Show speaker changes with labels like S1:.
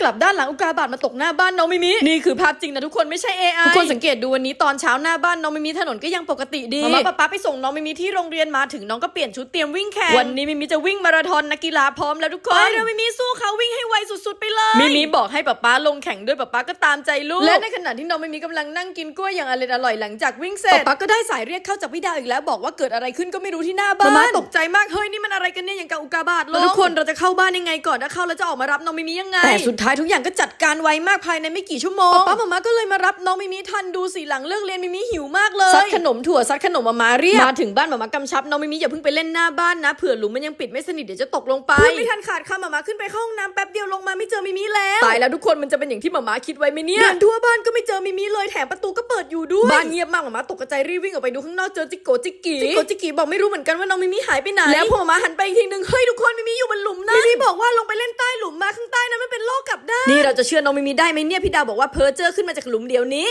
S1: กลับด้านหลังอุกกาบาตมาตกหน้าบ้านน้องมิมิ นี่คือภาพจริงนะทุกคนไม่ใช่ AI ทุกคนสังเกตดูวันนี้ตอนเช้าหน้าบ้านน้องมิมิถนนก็ยังปกติดีมาม่าป๊าป๊าไปส่งน้องมิมิที่โรงเรียนมาถึงน้องก็เปลี่ยนชุดเตรียมวิ่งแข่งวันนี้มิมิจะวิ่งมาราธอนนักกีฬาพร้อมแล้วทุกคนไปเร็วมิมิสู้เขาวิ่ มิมิบอกให้ป๊าป๊าลงแข่งด้วยป๊าป๊าก็ตามใจลูก และในขณะที่น้องมิมิกำลังนั่งกินกล้วยอย่างอร่อยอร่อยหลังจากวิ่งเสร็จป๊าป๊าก็ได้สายเรียกเข้าจากพี่ดาวอีกแล้วบอกว่าเกิดอะไรขึ้นก็ไม่รู้ที่หน้าบ้านมาตกใจมากเฮ้ยนี่มันอะไรกันเนี่ยอย่างกับอุกกาบาตเลยทุกคนเราจะเข้าบ้านยังไงก่อนถ้าเข้าแล้วจะออกมารับน้องมิมิยังไงแต่สุดท้ายทุกอย่างก็จัดการไวมากภายในไม่กี่ชั่วโมงป๊าป๊ามาม่าก็เลยมารับน้องมิมิทันดูสิหลังเลิกเรียนมิมิหิวมากเลยซัดขนมถั่วซัดขนมมามาเรียกมาถึงบ้านมาม่ากำชับน้องมิมิอย่าเพิ่งไปเล่นหน้าบ้านนะเผื่อหลุมมันยังปิดไม่สนิทเดี๋ยวจะตกลงไปพูดไม่ทันขาดคำมาม่าขึ้นไปเข้าห้องน้ำแป๊บเดียวลงมาไม่เจอมิมิแล้วตายแล้วทุกคนมันจะเป็นอย่างที่มาม่าคิดไว้ไหมเนี่ยเดินทั่วบ้านก็ไม่เจอมิมิเลยแถมประตูก็เปิดอยู่ด้วยบ้านเงียบมากมาม่าตกใจรีบวิ่งออกไปดูข้างนอกเจอจิกโกจิกกีจิกโกจิกกีบอกไม่รู้เหมือนกันว่าน้องมิมิหายไปไหนแล้วพอมาม่าหันไปอีกทีนึงเฮ้ยทุกคนมิมิอยู่บนหลุมนั่นมิมิบอกว่าลงไปเล่นใต้หลุมมาข้างใต้นั้นมันเป็นโลกกลับด้านนี่เราจะเชื่อน้องมิมิได้ไหมเนี่ยพี่ดาวบอกว่าเพ้อเจอขึ้นมาจากหลุมเดียวนี้